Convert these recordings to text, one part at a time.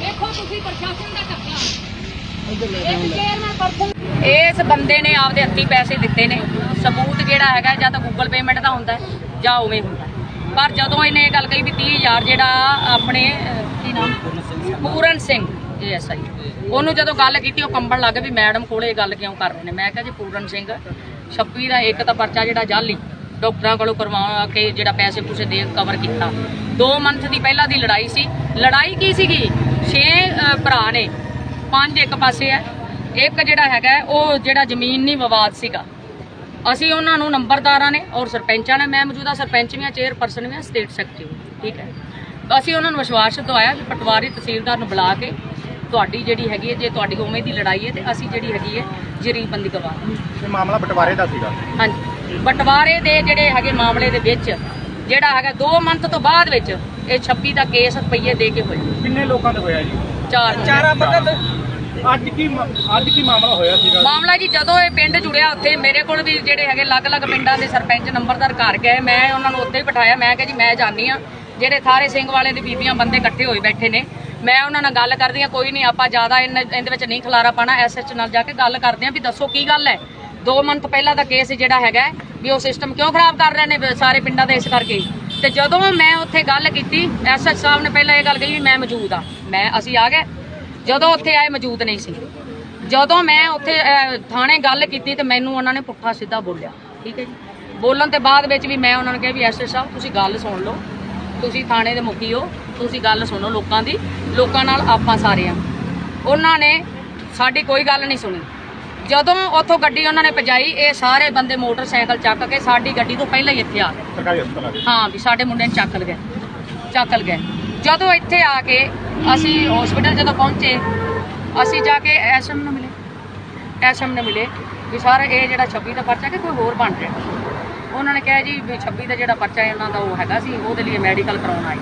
ਦੇਖੋ ਤੁਸੀਂ ਪ੍ਰਸ਼ਾਸਨ ਦਾ ਧੱਕਾ। ਇੱਕ ਚੇਅਰਮੈਨ ਪਰਸਨ ਇਸ ਬੰਦੇ ਨੇ ਆਪਦੇ ਹੱਥੀਂ ਪੈਸੇ ਦਿੱਤੇ ਨੇ। ਸਬੂਤ ਜਿਹੜਾ ਹੈਗਾ, ਜਾਂ ਤਾਂ ਗੂਗਲ ਪੇਮੈਂਟ ਦਾ ਹੁੰਦਾ ਜਾਂ ਉਵੇਂ ਹੁੰਦਾ ਪਰ ਜਦੋਂ ਇਹਨੇ ਇਹ ਗੱਲ ਕਹੀ ਵੀ 30000 ਜਿਹੜਾ ਆਪਣੇ ਕੀ ਨਾਮ? ਪੂਰਨ ਸਿੰਘ ਐਸਆਈ ਉਹਨੂੰ ਜਦੋਂ ਗੱਲ ਕੀਤੀ, ਉਹ ਕੰਬਣ ਲੱਗ ਵੀ ਮੈਡਮ ਕੋਲੇ ਇਹ ਗੱਲ ਕਿਉਂ ਕਰ ਰਹੇ ਨੇ? ਮੈਂ ਕਿਹਾ ਜੀ, ਪੂਰਨ ਸਿੰਘ 26 ਦਾ ਇੱਕ ਤਾਂ ਪਰਚਾ ਜਿਹੜਾ ਜਾਲੀ, ਡਾਕਟਰਾਂ ਕੋਲੋਂ ਕਰਵਾ ਕੇ ਜਿਹੜਾ ਪੈਸੇ ਪੂਸੇ ਦੇ ਕਵਰ ਕੀਤਾ। 2 ਮੰਥ ਦੀ ਪਹਿਲਾਂ ਦੀ ਲੜਾਈ ਸੀ। ਲੜਾਈ ਕੀ ਸੀਗੀ? 6 ਭਰਾ ਨੇ। ਪੰਜ ਇੱਕ ਪਾਸੇ ਹੈ। ਇੱਕ ਜਿਹੜਾ ਹੈਗਾ ਉਹ ਜਿਹੜਾ ਜ਼ਮੀਨ ਨਹੀਂ ਵਿਵਾਦ ਸੀਗਾ। ਅਸੀਂ ਉਹਨਾਂ ਨੂੰ ਨੰਬਰਦਾਰਾਂ ਨੇ ਔਰ ਸਰਪੰਚਾਂ ਨੇ ਮੈਂ ਮੌਜੂਦਾ ਸਰਪੰਚ ਵੀ ਹਾਂ ਚੇਅਰਪਰਸਨ ਵੀ ਹਾਂ ਸਟੇਟ ਸੈਕਟਰੀ ਠੀਕ ਹੈ। ਅਸੀਂ ਉਹਨਾਂ ਨੂੰ ਵਿਸ਼ਵਾਸ ਦਵਾਇਆ ਵੀ ਪਟਵਾਰੀ ਤਹਿਸੀਲਦਾਰ ਨੂੰ ਬੁਲਾ ਕੇ ਤੁਹਾਡੀ ਜਿਹੜੀ ਹੈਗੀ ਹੈ ਜੇ ਤੁਹਾਡੀ ਉਵੇਂ ਦੀ ਲੜਾਈ ਹੈ ਤੇ ਅਸੀਂ ਜਿਹੜੀ ਹੈਗੀ ਹੈ ਜਰੀਬੰਦੀ ਕਰਵਾ ਇਹ ਮਾਮਲਾ ਬਟਵਾਰੇ ਦਾ ਸੀਗਾ। ਹਾਂਜੀ। ਬਟਵਾਰੇ ਦੇ ਜਿਹੜੇ ਹੈਗੇ ਮਾਮਲੇ ਦੇ ਵਿੱਚ ਜਿਹੜਾ ਹੈਗਾ 2 ਮੰਥ ਤੋਂ ਬਾਅਦ ਵਿੱਚ ਇਹ 26 ਦਾ ਕੇਸ ਰੁਪਈਏ ਦੇ ਕੇ ਹੋਇਆ। ਕਿੰਨੇ ਲੋਕਾਂ ਤੇ ਹੋਇਆ ਜੀ? ਚਾਰ ਚਾਰਾ ਬੰਦਾ ਅੱਜ ਕੀ ਅੱਜ ਕੀ ਮਾਮਲਾ ਹੋਇਆ ਸੀਗਾ? ਮਾਮਲਾ ਜੀ ਜਦੋਂ ਇਹ ਪਿੰਡ ਜੁੜਿਆ ਉੱਥੇ, ਮੇਰੇ ਕੋਲ ਵੀ ਜਿਹੜੇ ਹੈਗੇ ਅਲੱਗ-ਅਲੱਗ ਪਿੰਡਾਂ ਦੇ ਸਰਪੰਚ ਨੰਬਰਦਾਰ ਘਰ ਗਏ ਮੈਂ ਉਹਨਾਂ ਨੂੰ ਉੱਥੇ ਹੀ ਬਿਠਾਇਆ। ਮੈਂ ਕਿਹਾ ਜੀ, ਮੈਂ ਜਾਣੀ ਆ ਜਿਹੜੇ ਥਾਰੇ ਸਿੰਘ ਵਾਲੇ ਦੇ ਬੀਬੀਆਂ ਬੰਦੇ ਇਕੱਠੇ ਹੋਏ ਬੈਠੇ ਨੇ। ਮੈਂ ਉਹਨਾਂ ਨਾਲ ਗੱਲ ਕਰਦੀ ਆ ਕੋਈ ਨਹੀਂ ਆਪਾਂ ਜ਼ਿਆਦਾ ਇਹਦੇ ਵਿੱਚ ਨਹੀਂ ਖਲਾਰਾ ਪਾਣਾ ਐਸਐਚ ਨਾਲ ਜਾ ਕੇ ਗੱਲ ਕਰਦੇ ਆ ਵੀ ਦੱਸੋ ਕੀ ਗੱਲ ਹੈ? 2 ਮੰਥ ਪਹਿਲਾਂ ਦਾ ਕੇਸ ਜਿਹੜਾ ਹੈਗਾ ਵੀ ਉਹ ਸਿਸਟਮ ਕਿਉਂ ਖਰਾਬ ਕਰ ਰਹੇ ਨੇ ਸਾਰੇ ਪਿੰਡਾਂ ਦੇ ਇਸ ਕਰਕੇ। ਤੇ ਜਦੋਂ ਮੈਂ ਉੱਥੇ ਗੱਲ ਕੀਤੀ ਐਸਐਚ ਸਾਹਿਬ ਨੇ ਪਹਿਲਾਂ ਇਹ ਗੱਲ ਕਹੀ ਵੀ ਮੈਂ ਮੌਜੂਦ ਆ ਮੈਂ, ਅਸੀਂ ਆ ਗਏ। ਜਦੋਂ ਉੱਥੇ ਆਏ ਮੌਜੂਦ ਨਹੀਂ ਸੀ। ਜਦੋਂ ਮੈਂ ਉੱਥੇ ਥਾਣੇ ਗੱਲ ਕੀਤੀ ਤੇ ਮੈਨੂੰ ਉਹਨਾਂ ਨੇ ਪੁੱਠਾ ਸਿੱਧਾ ਬੋਲਿਆ। ਠੀਕ ਹੈ ਜੀ? ਬੋਲਣ ਤੇ ਬਾਅਦ ਵਿੱਚ ਵੀ ਮੈਂ ਉਹਨਾਂ ਨੂੰ ਕਿਹਾ ਵੀ ਐਸਐਸ ਸਾਹਿਬ ਤੁਸੀਂ ਗੱਲ ਸੁਣ ਲਓ। ਤੁਸੀਂ ਥਾਣੇ ਦੇ ਮੁਖੀ ਹੋ। ਤੁਸੀਂ ਗੱਲ ਸੁਣੋ ਲੋਕਾਂ ਦੀ। ਲੋਕਾਂ ਨਾਲ ਆਪਾਂ ਸਾਰੇ ਆ ਉਹਨਾਂ ਨੇ ਸਾਡੀ ਕੋਈ ਗੱਲ ਨਹੀਂ ਸੁਣੀ। ਜਦੋਂ ਉੱਥੋਂ ਗੱਡੀ ਉਹਨਾਂ ਨੇ ਭਜਾਈ ਇਹ ਸਾਰੇ ਬੰਦੇ ਮੋਟਰਸਾਈਕਲ ਚੱਕ ਕੇ ਸਾਡੀ ਗੱਡੀ ਤੋਂ ਪਹਿਲਾਂ ਹੀ ਇੱਥੇ ਆ ਗਏ। ਹਾਂ ਵੀ ਸਾਡੇ ਮੁੰਡੇ ਨੂੰ ਚੱਕ ਲਗੇ। ਚੱਕ ਲਗੇ। ਜਦੋਂ ਇੱਥੇ ਆ ਕੇ ਅਸੀਂ ਹਸਪੀਟਲ ਜਦੋਂ ਪਹੁੰਚੇ, ਅਸੀਂ ਜਾ ਕੇ ਐਸਐਮ ਨੂੰ ਮਿਲੇ। ਐਸਐਮ ਨੂੰ ਮਿਲੇ ਵੀ ਸਰ, ਇਹ ਜਿਹੜਾ 26 ਦਾ ਪਰਚਾ ਕਿ ਕੋਈ ਹੋਰ ਬਣ ਰਿਹਾ? ਉਹਨਾਂ ਨੇ ਕਿਹਾ ਜੀ ਵੀ 26 ਦਾ ਜਿਹੜਾ ਪਰਚਾ ਹੈ, ਉਹਨਾਂ ਦਾ ਉਹ ਹੈਗਾ ਸੀ, ਉਹਦੇ ਲਈ ਮੈਡੀਕਲ ਕਰਾਉਣ ਆਈ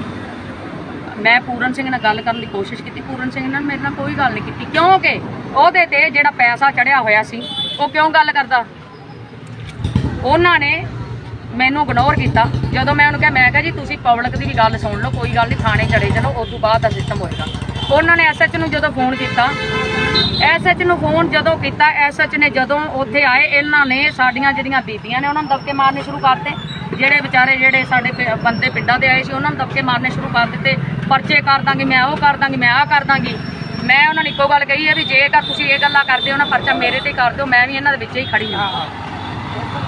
ਮੈਂ ਪੂਰਨ ਸਿੰਘ ਨਾਲ ਗੱਲ ਕਰਨ ਦੀ ਕੋਸ਼ਿਸ਼ ਕੀਤੀ। ਪੂਰਨ ਸਿੰਘ ਨਾਲ ਮੇਰੇ ਨਾਲ ਕੋਈ ਗੱਲ ਨਹੀਂ ਕੀਤੀ। ਕਿਉਂਕਿ ਉਹਦੇ ਤੇ ਜਿਹੜਾ ਪੈਸਾ ਚੜਿਆ ਹੋਇਆ ਸੀ, ਉਹ ਕਿਉਂ ਗੱਲ ਕਰਦਾ? ਉਹਨਾਂ ਨੇ ਮੈਨੂੰ ਇਗਨੋਰ ਕੀਤਾ। ਜਦੋਂ ਮੈਂ ਉਹਨੂੰ ਕਿਹਾ, ਮੈਂ ਕਿਹਾ ਜੀ, ਤੁਸੀਂ ਪਬਲਿਕ ਦੀ ਵੀ ਗੱਲ ਸੁਣ ਲਓ, ਕੋਈ ਗੱਲ ਨਹੀਂ, ਥਾਣੇ ਚੜੇ ਚਲੋ ਉਸ ਤੋਂ ਬਾਅਦ ਦਾ ਸਿਸਟਮ ਹੋਏਗਾ। ਉਹਨਾਂ ਨੇ ਐਸਐਚ ਨੂੰ ਜਦੋਂ ਫੋਨ ਕੀਤਾ ਐਸਐਚ ਨੂੰ ਫੋਨ ਜਦੋਂ ਕੀਤਾ ਐਸਐਚ ਨੇ ਜਦੋਂ ਉੱਥੇ ਆਏ, ਇਹਨਾਂ ਨੇ ਸਾਡੀਆਂ ਜਿਹੜੀਆਂ ਬੀਬੀਆਂ ਨੇ, ਉਹਨਾਂ ਨੂੰ ਦਬਕੇ ਮਾਰਨੇ ਸ਼ੁਰੂ ਕਰਤੇ। ਜਿਹੜੇ ਵਿਚਾਰੇ, ਜਿਹੜੇ ਸਾਡੇ ਪਿ- ਬੰਦੇ ਪਿੰਡਾਂ ਦੇ ਆਏ ਸੀ, ਉਹਨਾਂ ਨੂੰ ਦਬਕੇ ਮਾਰਨੇ ਸ਼ੁਰੂ ਕਰ ਦਿੱਤੇ। ਪਰਚੇ ਕਰ ਦਾਂਗੀ, ਮੈਂ ਉਹ ਕਰ ਦਾਂਗੀ, ਮੈਂ ਆਹ ਕਰ ਦਾਂਗੀ। ਮੈਂ ਉਹਨਾਂ ਨੂੰ ਇੱਕੋ ਗੱਲ ਕਹੀ ਹੈ ਵੀ ਜੇਕਰ ਤੁਸੀਂ ਇਹ ਗੱਲਾਂ ਕਰਦੇ ਹੋ ਨਾ, ਪਰਚਾ ਮੇਰੇ ਤੇ ਕਰ ਦਿਓ, ਮੈਂ ਵੀ ਇਹਨਾਂ ਦੇ ਵਿੱਚ ਹੀ ਖੜੀ ਹਾਂ।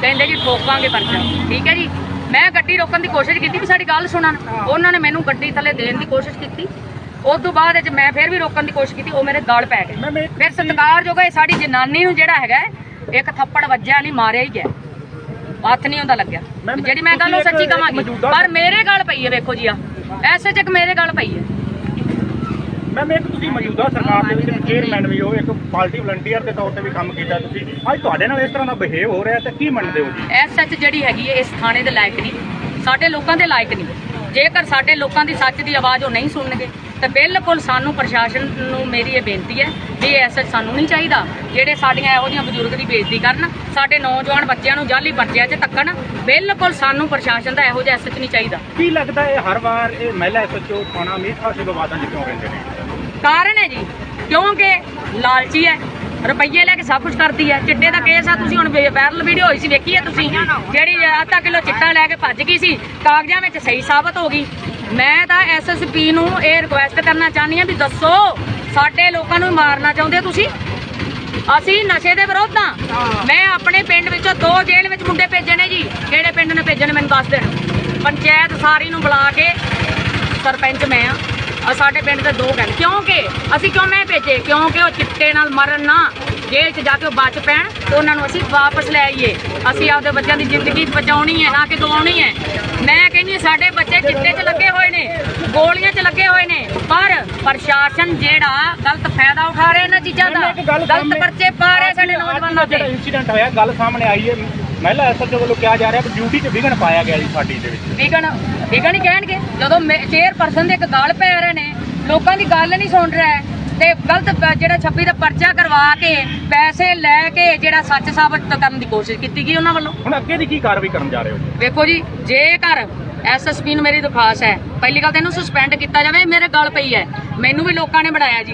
ਕਹਿੰਦੇ ਜੀ ਠੋਕਾਂਗੇ ਪਰਚਾ। ਠੀਕ ਹੈ ਜੀ? ਮੈਂ ਗੱਡੀ ਰੋਕਣ ਦੀ ਕੋਸ਼ਿਸ਼ ਕੀਤੀ ਵੀ ਸਾਡੀ ਗੱਲ ਸੁਣਨ। ਉਹਨਾਂ ਨੇ ਮੈਨੂੰ ਗੱਡੀ ਥੱਲੇ ਦੇਣ ਦੀ ਕੋਸ਼ਿਸ਼ ਕੀਤੀ। ਉਸ ਤੋਂ ਬਾਅਦ ਵਿੱਚ ਮੈਂ ਫਿਰ ਵੀ ਰੋਕਣ ਦੀ ਕੋਸ਼ਿਸ਼ ਕੀਤੀ ਉਹ ਮੇਰੇ ਗਾਲ ਪੈ ਗਏ। ਇੱਕ ਫਿਰ ਸਤਿਕਾਰਯੋਗ ਹੈ ਸਾਡੀ ਜਨਾਨੀ ਨੂੰ ਜਿਹੜਾ ਹੈਗਾ ਇੱਕ ਥੱਪੜ ਵੱਜਿਆ ਨਹੀਂ ਮਾਰਿਆ ਹੀ ਗਿਆ। ਹੱਥ ਨਹੀਂ ਹੁੰਦਾ ਲੱਗਿਆ। ਜਿਹੜੀ ਮੈਂ ਗੱਲ ਉਹ ਇੱਕ ਸੱਚੀ ਮੌਜੂਦਾ- ਪਰ ਮੇਰੇ ਗੱਲ ਪਈ ਹੈ ਵੇਖੋ ਜੀ ਆ ਐਸੇ ਚੱਕ ਮੇਰੇ ਗੱਲ ਪਈ ਹੈ। ਮੈਮ ਇੱਕ ਤੁਸੀਂ ਮੌਜੂਦਾ ਸਰਕਾਰ ਦੇ ਵਿੱਚ ਚੇਅਰਮੈਨ ਵੀ ਹੋ, ਇੱਕ ਪਾਰਟੀ ਵਲੰਟੀਅਰ ਦੇ ਤੌਰ ਤੇ ਵੀ ਕੰਮ ਕੀਤਾ ਤੁਸੀਂ। ਅੱਜ ਤੁਹਾਡੇ ਨਾਲ ਇਸ ਤਰ੍ਹਾਂ ਦਾ ਬਿਹੇਵ ਹੋ ਰਿਹਾ ਤੇ ਕੀ ਮੰਨਦੇ ਹੋ ਜੀ? ਐਸ ਸੱਚ ਜਿਹੜੀ ਹੈਗੀ ਹੈ, ਇਸ ਥਾਣੇ ਦੇ ਲਾਇਕ ਨਹੀਂ। ਸਾਡੇ ਲੋਕਾਂ ਦੇ ਲਾਇਕ ਨਹੀਂ। ਜੇਕਰ ਸਾਡੇ ਲੋਕਾਂ ਦੀ ਸੱਚ ਦੀ ਆਵਾਜ਼ ਉਹ ਨਹੀਂ ਸੁਣਨਗੇ ਤਾਂ ਬਿਲਕੁਲ ਸਾਨੂੰ ਪ੍ਰਸ਼ਾਸਨ ਨੂੰ ਮੇਰੀ ਇਹ ਬੇਨਤੀ ਹੈ ਵੀ ਇਹ ਐਸਐਚ ਸਾਨੂੰ ਨਹੀਂ ਚਾਹੀਦਾ। ਜਿਹੜੇ ਸਾਡੀਆਂ ਇਹੋ ਜਿਹੀਆਂ ਬਜ਼ੁਰਗ ਦੀ ਬੇਇੱਜ਼ਤੀ ਕਰਨ ਸਾਡੇ ਨੌਜਵਾਨ ਬੱਚਿਆਂ ਨੂੰ ਜਾਲੀ ਪਰਚਿਆਂ 'ਚ ਧੱਕਣ ਬਿਲਕੁਲ ਸਾਨੂੰ ਪ੍ਰਸ਼ਾਸਨ ਦਾ ਇਹੋ ਜਿਹਾ ਐਸਐਚ ਨਹੀਂ ਚਾਹੀਦਾ। ਕੀ ਲੱਗਦਾ ਹੈ ਹਰ ਵਾਰ ਇਹ ਮਹਿਲਾ ਐਸਐਚਓ ਥਾਣਾ ਮੀਠਾ ਸੇ ਵਿਵਾਦਾਂ 'ਚ ਕਿਉਂ ਰਹਿੰਦੇ ਨੇ? ਕਾਰਨ ਹੈ ਜੀ ਕਿਉਂਕਿ ਲਾਲਚੀ ਹੈ ਰੁਪਈਏ ਲੈ ਕੇ ਸਭ ਕੁਝ ਕਰਦੀ ਹੈ। ਚਿੱਟੇ ਦਾ ਕੇਸ ਆ, ਤੁਸੀਂ ਹੁਣ ਵਾਇਰਲ ਵੀਡੀਓ ਹੋਈ ਸੀ, ਵੇਖੀ ਹੈ ਤੁਸੀਂ? ਜਿਹੜੀ ਅੱਧਾ ਕਿਲੋ ਚਿੱਟਾ ਲੈ ਕੇ ਭੱਜ ਗਈ ਸੀ, ਕਾਗਜ਼ਾਂ ਵਿੱਚ ਸਹੀ ਸਾਬਤ ਹੋ ਗਈ। ਮੈਂ ਤਾਂ ਐਸਐਸਪੀ ਨੂੰ ਇਹ ਰਿਕੁਐਸਟ ਕਰਨਾ ਚਾਹੁੰਦੀ ਹਾਂ ਵੀ ਦੱਸੋ, ਸਾਡੇ ਲੋਕਾਂ ਨੂੰ ਮਾਰਨਾ ਚਾਹੁੰਦੇ ਹੋ ਤੁਸੀਂ? ਅਸੀਂ ਨਸ਼ੇ ਦੇ ਵਿਰੋਧ ਹਾਂ। ਮੈਂ ਆਪਣੇ ਪਿੰਡ ਵਿੱਚੋਂ ਦੋ ਜੇਲ੍ਹ ਵਿੱਚ ਮੁੰਡੇ ਭੇਜੇ ਨੇ ਜੀ। ਕਿਹੜੇ ਪਿੰਡ ਨੇ ਭੇਜੇ ਨੇ ਮੈਨੂੰ ਦੱਸ ਦੇਣ। ਪੰਚਾਇਤ ਸਾਰੀ ਨੂੰ ਬੁਲਾ ਕੇ ਸਰਪੰਚ ਮੈਂ ਆ ਆ ਸਾਡੇ ਪਿੰਡ ਦੇ ਦੋ ਕਹਿੰਦੇ ਕਿਉਂਕਿ ਅਸੀਂ ਕਿਉਂ ਮੈਂ ਭੇਜੇ? ਕਿਉਂਕਿ ਉਹ ਚਿੱਟੇ ਨਾਲ ਮਰਨ ਨਾ ਜੇਲ੍ਹ 'ਚ ਜਾ ਕੇ ਉਹ ਬਚ ਪੈਣ ਤੇ ਉਹਨਾਂ ਨੂੰ ਅਸੀਂ ਵਾਪਸ ਲੈ ਆਈਏ। ਅਸੀਂ ਆਪਦੇ ਬੱਚਿਆਂ ਦੀ ਜ਼ਿੰਦਗੀ ਬਚਾਉਣੀ ਹੈ ਨਾ ਕਿ ਗਵਾਉਣੀ ਹੈ। ਮੈਂ ਕਹਿੰਦੀ ਸਾਡੇ ਬੱਚੇ ਚਿੱਟੇ 'ਚ ਲੱਗੇ ਹੋਏ ਨੇ ਗੋਲੀਆਂ 'ਚ ਲੱਗੇ ਹੋਏ ਨੇ ਪਰ ਪ੍ਰਸ਼ਾਸਨ ਜਿਹੜਾ ਗਲਤ ਫਾਇਦਾ ਉਠਾ ਰਿਹਾ ਇਹਨਾਂ ਚੀਜ਼ਾਂ ਦਾ ਗਲਤ ਪਰਚੇ ਪਾ ਰਹੇ ਸਾਡੇ ਨੌਜਵਾਨਾਂ ਤੇ। ਇਨਸੀਡੈਂਟ ਹੋਇਆ ਗੱਲ ਸਾਹਮਣੇ ਆਈ ਹੈ। ਮਹਿਲਾ ਐਸਐਚਓ ਵੱਲੋਂ ਕਿਹਾ ਜਾ ਰਿਹਾ ਕਿ ਡਿਊਟੀ 'ਚ ਵਿਘਨ ਪਾਇਆ ਗਿਆ ਜੀ ਸਾਡੀ ਦੇ ਵਿੱਚ। ਵਿਗਨ ਵਿਗਨ ਹੀ ਕਹਿਣਗੇ। ਜਦੋਂ ਚੇਅਰਪਰਸਨ ਦੇ ਇੱਕ ਗੱਲ ਪੈ ਰਹੇ ਨੇ ਲੋਕਾਂ ਦੀ ਗੱਲ ਨਹੀਂ ਸੁਣ ਰਿਹਾ ਹੈ ਤੇ ਗਲਤ ਪ- ਜਿਹੜਾ 26 ਦਾ ਪਰਚਾ ਕਰਵਾ ਕੇ ਪੈਸੇ ਲੈ ਕੇ ਜਿਹੜਾ ਸੱਚ ਸਾਬਤ ਕਰਨ ਦੀ ਕੋਸ਼ਿਸ਼ ਕੀਤੀ ਗਈ ਉਹਨਾਂ ਵੱਲੋਂ। ਹੁਣ ਅੱਗੇ ਦੀ ਕੀ ਕਾਰਵਾਈ ਕਰਨ ਜਾ ਰਹੇ ਹੋ? ਜੀ? ਵੇਖੋ ਜੀ ਜੇਕਰ ਐਸਐਸਪੀ ਨੂੰ ਮੇਰੀ ਦਰਖਾਸਤ ਹੈ ਪਹਿਲੀ ਗੱਲ ਤਾਂ ਇਹਨੂੰ ਸਸਪੈਂਡ ਕੀਤਾ ਜਾਵੇ ਮੇਰੇ ਗੱਲ ਪਈ ਹੈ। ਮੈਨੂੰ ਵੀ ਲੋਕਾਂ ਨੇ ਬਣਾਇਆ ਜੀ।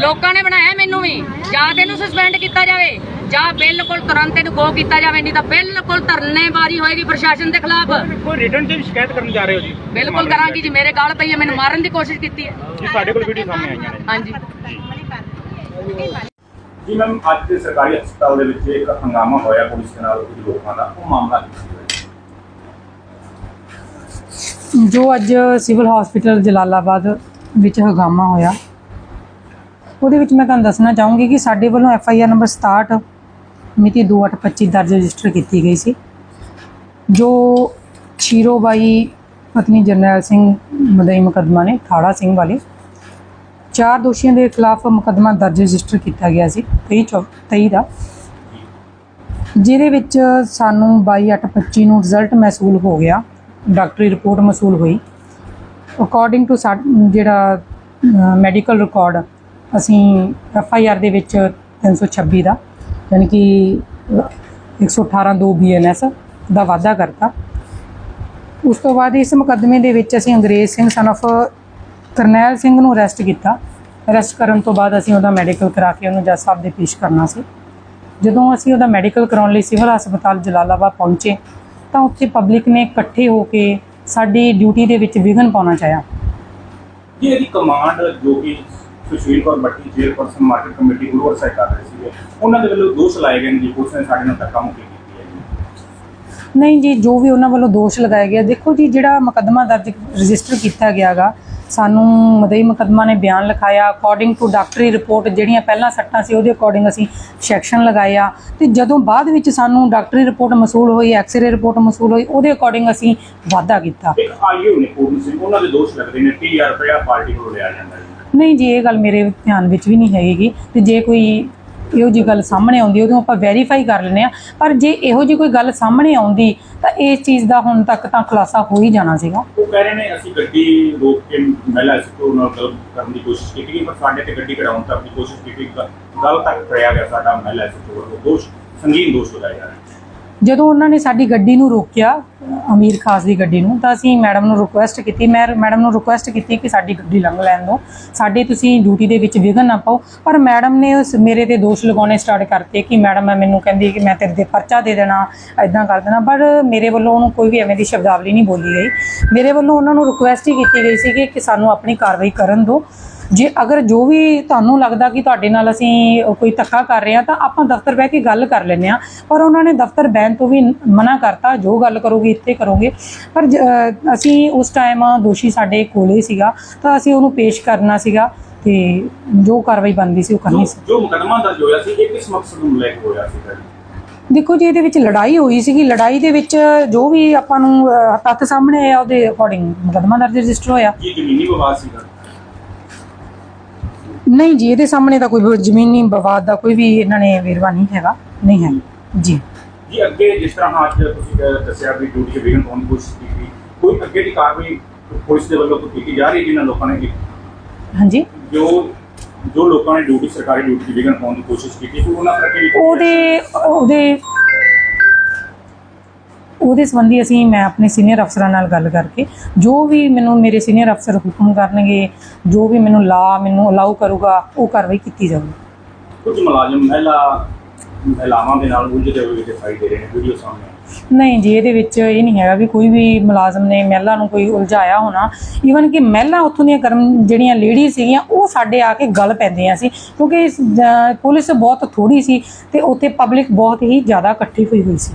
ਲੋਕਾਂ ਨੇ ਬਣਾਇਆ ਮੈਨੂੰ ਵੀ। ਜਾਂ ਤੇ ਇਹਨੂੰ ਸਸਪੈਂਡ ਕੀਤਾ ਜਾਵੇ ਜਾਂ ਬਿਲਕੁਲ ਤੁਰੰਤ ਇਹਨੂੰ ਗੋ ਕੀਤਾ ਜਾਵੇ ਨਹੀਂ ਤਾਂ ਬਿਲਕੁਲ ਧਰਨੇਬਾਜ਼ੀ ਹੋਏਗੀ ਪ੍ਰਸ਼ਾਸਨ ਦੇ ਖਿਲਾਫ। ਕੋਈ ਰਿਟਰਨ ਵੀ ਸ਼ਿਕਾਇਤ ਕਰਨ ਜਾ ਰਹੇ ਹੋ ਜੀ? ਬਿਲਕੁਲ ਕਰਾਂਗੀ ਜੀ ਮੇਰੇ ਗੱਲ ਪਈ ਹੈ ਮੈਨੂੰ ਮਾਰਨ ਦੀ ਕੋਸ਼ਿਸ਼ ਕੀਤੀ ਹੈ। ਜੀ ਸਾਡੇ ਕੋਲ ਵੀਡੀਓ ਸਾਹਮਣੇ ਆਈਆਂ ਨੇ। ਹਾਂਜੀ। ਜੀ ਮੈਮ ਅੱਜ ਦੇ ਸਰਕਾਰੀ ਹਸਪਤਾਲ ਦੇ ਵਿੱਚ ਇੱਕ ਹੰਗਾਮਾ ਹੋਇਆ ਪੁਲਿਸ ਦੇ ਨਾਲ ਕੁਝ ਲੋਕਾਂ ਦਾ ਉਹ ਮਾਮਲਾ ਕੀ ਸੀ? ਜੋ ਅੱਜ ਸਿਵਲ ਹਸਪੀਟਲ ਜਲਾਲਾਬਾਦ ਵਿੱਚ ਹਗਾਮਾ ਹੋਇਆ ਉਹਦੇ ਵਿੱਚ ਮੈਂ ਤੁਹਾਨੂੰ ਦੱਸਣਾ ਚਾਹੂੰਗੀ ਕਿ ਸਾਡੇ ਵੱਲੋਂ ਐਫ ਆਈ ਆਰ ਨੰਬਰ 67 ਮਿਤੀ 2825 ਦਰਜ ਰਜਿਸਟਰ ਕੀਤੀ ਗਈ ਸੀ। ਜੋ ਛੀਰੋਬਾਈ ਪਤਨੀ ਜਰਨੈਲ ਸਿੰਘ ਮਦਈ ਮੁਕੱਦਮਾ ਨੇ, ਥਾੜਾ ਸਿੰਘ ਵਾਲੇ, ਚਾਰ ਦੋਸ਼ੀਆਂ ਦੇ ਖਿਲਾਫ ਮੁਕੱਦਮਾ ਦਰਜ ਰਜਿਸਟਰ ਕੀਤਾ ਗਿਆ ਸੀ 23 23 ਦਾ। ਜਿਹਦੇ ਵਿੱਚ ਸਾਨੂੰ 22/8/25 ਨੂੰ ਰਿਜ਼ਲਟ ਮਹਿਸੂਲ ਹੋ ਗਿਆ, ਡਾਕਟਰੀ ਰਿਪੋਰਟ ਮਹਿਸੂਲ ਹੋਈ। ਅਕੋਰਡਿੰਗ ਟੂ ਜਿਹੜਾ ਮੈਡੀਕਲ ਰਿਕਾਰਡ ਅਸੀਂ ਐਫ ਆਈ ਆਰ ਦੇ ਵਿੱਚ 326 ਦਾ ਯਾਨੀ ਕਿ ਅਹ, 118 2 ਬੀਐਨਐਸ ਦਾ ਵਾਅਦਾ ਕਰਤਾ। ਉਸ ਤੋਂ ਬਾਅਦ ਇਸ ਮੁਕੱਦਮੇ ਦੇ ਵਿੱਚ ਅਸੀਂ ਅੰਗਰੇਜ਼ ਸਿੰਘ ਸਨ of ਕਰਨੈਲ ਸਿੰਘ ਨੂੰ ਅਰੈਸਟ ਕੀਤਾ। ਅਰੈਸਟ ਕਰਨ ਤੋਂ ਬਾਅਦ ਅਸੀਂ ਉਹਦਾ ਮੈਡੀਕਲ ਕਰਾ ਕੇ ਉਹਨੂੰ ਜੱਜ ਸਾਹਿਬ ਦੇ ਪੇਸ਼ ਕਰਨਾ ਸੀ। ਜਦੋਂ ਅਸੀਂ ਉਹਦਾ ਮੈਡੀਕਲ ਕਰਾਉਣ ਲਈ ਸਿਵਲ ਹਸਪਤਾਲ ਜਲਾਲਾਬਾਦ ਪਹੁੰਚੇ ਤਾਂ ਉੱਥੇ ਪਬਲਿਕ ਨੇ ਇਕੱਠੇ ਹੋ ਕੇ ਸਾਡੀ ਡਿਊਟੀ ਦੇ ਵਿੱਚ ਵਿਘਨ ਪਾਉਣਾ ਚਾਹਿਆ। ਜੀ ਇਹਦੀ ਕਮਾਂਡ ਜੋ ਕਿ Sushil Kaur Batti chairperson market committee ਗੁਰੂਵਰ ਸਾਹਿਬ ਕਰ ਰਹੇ ਸੀਗੇ। ਉਹਨਾਂ ਦੇ ਵੱਲੋਂ ਦੋਸ਼ ਲਾਏ ਗਏ ਨੇ ਜੀ ਪੁਲਿਸ ਨੇ ਸਾਡੇ ਨਾਲ ਧੱਕਾ ਮੁੱਕੀ ਕੀਤੀ ਹੈ ਨਹੀਂ ਜੀ ਜੋ ਵੀ ਉਹਨਾਂ ਵੱਲੋਂ ਦੋਸ਼ ਲਗਾਇਆ ਗਿਆ ਦੇਖੋ ਜੀ ਜਿਹੜਾ ਮੁਕੱਦਮਾ ਦਰਜ ਰਜਿਸਟਰ ਕੀਤਾ ਗਿਆਗਾ ਸਾਨੂੰ ਮਦਈ ਮੁਕੱਦਮਾ ਨੇ ਬਿਆਨ ਲਿਖਾਇਆ। ਅਕੋਰਡਿੰਗ ਟੂ ਡਾਕਟਰੀ ਰਿਪੋਰਟ ਜਿਹੜੀਆਂ ਪਹਿਲਾਂ ਸੱਟਾਂ ਸੀ ਉਹਦੇ ਅਕੋਰਡਿੰਗ ਅਸੀਂ ਸੈਕਸ਼ਨ ਲਗਾਇਆ। ਤੇ ਜਦੋਂ ਬਾਅਦ ਵਿੱਚ ਸਾਨੂੰ ਡਾਕਟਰੀ ਰਿਪੋਰਟ ਮਸੂਲ ਹੋਈ ਐਕਸ-ਰੇ ਰਿਪੋਰਟ ਮਸੂਲ ਹੋਈ ਉਹਦੇ ਅਕੋਰਡਿੰਗ ਅਸੀਂ ਵਾਅਦਾ ਕੀਤਾ। ਆਈਓ ਨੇ ਪੂਰਨ ਸਿੰਘ ਉਹਨਾਂ ਦੇ ਦੋਸ਼ ਲੱਗਦੇ ਨੇ 30000 ਰੁਪਇਆ ਪਾਰਟੀ ਕੋਲੋਂ ਲਿਆ ਜਾਂਦਾ ਜੀ। ਨਹੀਂ ਜੀ, ਇਹ ਗੱਲ ਮੇਰੇ ਧਿਆਨ ਵਿੱਚ ਵੀ ਨਹੀਂ ਹੈਗੀ ਤੇ ਜੇ ਕੋਈ ਇਹੋ ਜੀ ਗੱਲ ਸਾਹਮਣੇ ਆਉਂਦੀ ਉਦੋਂ ਆਪਾਂ ਵੈਰੀਫਾਈ ਕਰ ਲੈਂਦੇ ਆ ਪਰ ਜੇ ਇਹੋ ਜੀ ਕੋਈ ਗੱਲ ਸਾਹਮਣੇ ਆਉਂਦੀ, ਤਾਂ ਇਸ ਚੀਜ਼ ਦਾ ਹੁਣ ਤੱਕ ਤਾਂ ਖੁਲਾਸਾ ਹੋ ਹੀ ਜਾਣਾ ਸੀਗਾ। ਉਹ ਕਹਿ ਰਹੇ ਨੇ, ਅਸੀਂ ਗੱਡੀ ਰੋਕ ਕੇ ਮਹਿਲਾ ਸਿੱਧੂ ਨਾਲ ਗੱਲ ਕਰਨ ਦੀ ਕੋਸ਼ਿਸ਼ ਕੀਤੀ ਗਈ, ਪਰ ਸਾਡੇ ਤੇ ਗੱਡੀ ਕਢਾਉਣ ਤੱਕ ਦੀ ਕੋਸ਼ਿਸ਼ ਕੀਤੀ ਗ- ਗੱਲ ਤੱਕ ਫੜਿਆ ਗਿਆ ਸਾਡਾ ਮਹਿਲਾ ਸਿੱਧੂ ਵੱਲੋਂ ਦੋਸ਼, ਸੰਗੀਨ ਦੋਸ਼ ਲਗਾਏ ਜਾ ਰਹੇ ਨੇ। ਜਦੋਂ ਉਹਨਾਂ ਨੇ ਸਾਡੀ ਗੱਡੀ ਨੂੰ ਰੋਕਿਆ, ਅਮੀਰ ਖਾਸ ਦੀ ਗੱਡੀ ਨੂੰ, ਤਾਂ ਅਸੀਂ ਮੈਡਮ ਨੂੰ ਰਿਕੁਐਸਟ ਕੀਤੀ। ਮੈਂ ਮੈਡਮ ਨੂੰ ਰਿਕੁਐਸਟ ਕੀਤੀ ਕਿ ਸਾਡੀ ਗੱਡੀ ਲੰਘ ਲੈਣ ਦਿਓ। ਸਾਡੇ ਤੁਸੀਂ ਡਿਊਟੀ ਦੇ ਵਿੱਚ ਵਿਘਨ ਨਾ ਪਾਓ। ਪਰ ਮੈਡਮ ਨੇ ਉਸ ਮੇਰੇ ਤੇ ਦੋਸ਼ ਲਗਾਉਣੇ ਸਟਾਰਟ ਕਰਤੇ ਕਿ ਮੈਡਮ ਮੈਂ ਮੈਨੂੰ ਕਹਿੰਦੀ ਕਿ ਮੈਂ ਤੇਰੇ ਤੇ ਪਰਚਾ ਦੇ ਦੇਣਾ ਐਦਾਂ ਕਰ ਦੇਣਾ। ਪਰ ਮੇਰੇ ਵੱਲੋਂ ਉਹਨੂੰ ਕੋਈ ਵੀ ਐਵੇਂ ਦੀ ਸ਼ਬਦਾਵਲੀ ਨਹੀਂ ਬੋਲੀ ਗਈ। ਮੇਰੇ ਵੱਲੋਂ ਉਹਨਾਂ ਨੂੰ ਰਿਕੁਐਸਟ ਹੀ ਕੀਤੀ ਗਈ ਸੀ ਕਿ- ਕਿ ਸਾਨੂੰ ਆਪਣੀ ਕਾਰਵਾਈ ਕਰਨ ਦਿਓ। ਜੇ ਅਗਰ ਜੋ ਵੀ ਤੁਹਾਨੂੰ ਲੱਗਦਾ ਕਿ ਤੁਹਾਡੇ ਨਾਲ ਅਸੀਂ ਕੋਈ ਧੱਕਾ ਕਰ ਰਹੇ ਹਾਂ ਤਾਂ ਆਪਾਂ ਦਫ਼ਤਰ ਬਹਿ ਕੇ ਗੱਲ ਕਰ ਲੈਂਦੇ ਹਾਂ। ਪਰ ਉਹਨਾਂ ਨੇ ਦਫ਼ਤਰ ਬੈਨ ਤੋਂ ਵੀ ਮਨਾ ਕਰਤਾ ਜੋ ਗੱਲ ਕਰੋਗੇ ਇੱਥੇ ਕਰੋਗੇ। ਪਰ ਅਸੀਂ ਉਸ ਟਾਈਮ ਦੋਸ਼ੀ ਸਾਡੇ ਕੋਲੇ ਸੀਗਾ ਤਾਂ ਅਸੀਂ ਉਹਨੂੰ ਪੇਸ਼ ਕਰਨਾ ਸੀਗਾ ਤੇ ਜੋ ਕਾਰਵਾਈ ਬਣਦੀ ਸੀ ਉਹ ਕਰਨੀ ਸੀ। ਜੋ ਮੁਕਦਮਾ ਦਰਜ ਹੋਇਆ ਸੀ ਇਹ ਕਿਸ ਮਕਸਦ ਨੂੰ ਲੈ ਕੇ ਹੋਇਆ ਸੀ ਦੇਖੋ ਜੀ ਇਹਦੇ ਵਿੱਚ ਲੜਾਈ ਹੋਈ ਸੀਗੀ। ਲੜਾਈ ਦੇ ਵਿੱਚ ਜੋ ਵੀ ਆਪਾਂ ਨੂੰ ਤੱਥ ਸਾਹਮਣੇ ਆਇਆ ਉਹਦੇ ਅਕੋਰਡਿੰਗ ਮੁਕੱਦਮਾ ਦਰਜ ਰਜਿਸਟਰ ਹੋਇਆ। ਜੀ ਜ਼ਮੀਨੀ ਵਿਵਾਦ ਸੀਗਾ? ਨਹੀਂ ਜੀ ਇਹਦੇ ਸਾਹਮਣੇ ਤਾਂ ਕੋਈ ਜ਼ਮੀਨੀ ਵਿਵਾਦ ਦਾ ਕੋਈ ਵੀ ਇਹਨਾਂ ਨੇ ਵੇਰਵਾ ਨਹੀਂ ਹੈਗਾ। ਨਹੀਂ ਹੈ। ਜੀ। ਜੀ ਅੱਗੇ ਜਿਸ ਤਰ੍ਹਾਂ ਅੱਜ ਤੁਸੀਂ ਦੱਸਿਆ ਵੀ ਡਿਊਟੀ ਵਿਘਨ ਪਾਉਣ ਦੀ ਕੋਸ਼ਿਸ਼ ਕੀਤੀ ਕੋਈ ਅੱਗੇ ਦੀ ਕਾਰਵਾਈ ਪੁਲਿਸ ਦੇ ਵੱਲੋਂ ਕੋਈ ਕੀਤੀ ਜਾ ਰਹੀ ਹੈ ਜਿਨ੍ਹਾਂ ਲੋਕਾਂ ਨੇ ਹਾਂਜੀ। ਜੋ ਜੋ ਲੋਕਾਂ ਨੇ ਡਿਊਟੀ ਸਰਕਾਰੀ ਡਿਊਟੀ ਵਿਘਨ ਪਾਉਣ ਦੀ ਕੋਸ਼ਿਸ਼ ਕੀਤੀ ਉਹਨਾਂ ਕੋਈ ਉਹਦੇ ਉਹਦੇ ਉਹਦੇ ਸੰਬੰਧੀ ਅਸੀਂ ਮੈਂ ਆਪਣੇ ਸੀਨੀਅਰ ਅਫਸਰਾਂ ਨਾਲ ਗੱਲ ਕਰਕੇ ਜੋ ਵੀ ਮੈਨੂੰ ਮੇਰੇ ਸੀਨੀਅਰ ਅਫਸਰ ਹੁਕਮ ਕਰਨਗੇ ਜੋ ਵੀ ਮੈਨੂੰ ਲਾ ਮੈਨੂੰ ਅਲਾਉ ਕਰੂਗਾ ਉਹ ਕਾਰਵਾਈ ਕੀਤੀ ਜਾਊਗੀ। ਕੁਝ ਮੁਲਾਜ਼ਮ ਮਹਿਲਾ ਮਹਿਲਾਵਾਂ ਦੇ ਨਾਲ ਉਲਝਦੇ ਹੋਏ ਦਿਖਾਈ ਦੇ ਰਹੇ ਨੇ ਵੀਡੀਓ ਸਾਹਮਣੇ। ਨਹੀਂ ਜੀ ਇਹਦੇ ਵਿੱਚ ਇਹ ਨਹੀਂ ਹੈਗਾ ਵੀ ਕੋਈ ਵੀ ਮੁਲਾਜ਼ਮ ਨੇ ਮਹਿਲਾ ਨੂੰ ਕੋਈ ਉਲਝਾਇਆ ਹੋਣਾ। ਈਵਨ ਕਿ ਮਹਿਲਾ ਉੱਥੋਂ ਦੀਆਂ ਕਰਮ ਜਿਹੜੀਆਂ ਲੇਡੀ ਸੀਗੀਆਂ ਉਹ ਸਾਡੇ ਆ ਕੇ ਗੱਲ ਪੈਂਦੀਆਂ ਸੀ। ਕਿਉਂਕਿ ਪੁਲਿਸ ਬਹੁਤ ਥੋੜੀ ਸੀ ਤੇ ਉੱਥੇ ਪਬਲਿਕ ਬਹੁਤ ਹੀ ਜ਼ਿਆਦਾ ਇਕੱਠੀ ਹੋਈ ਹੋਈ ਸੀ।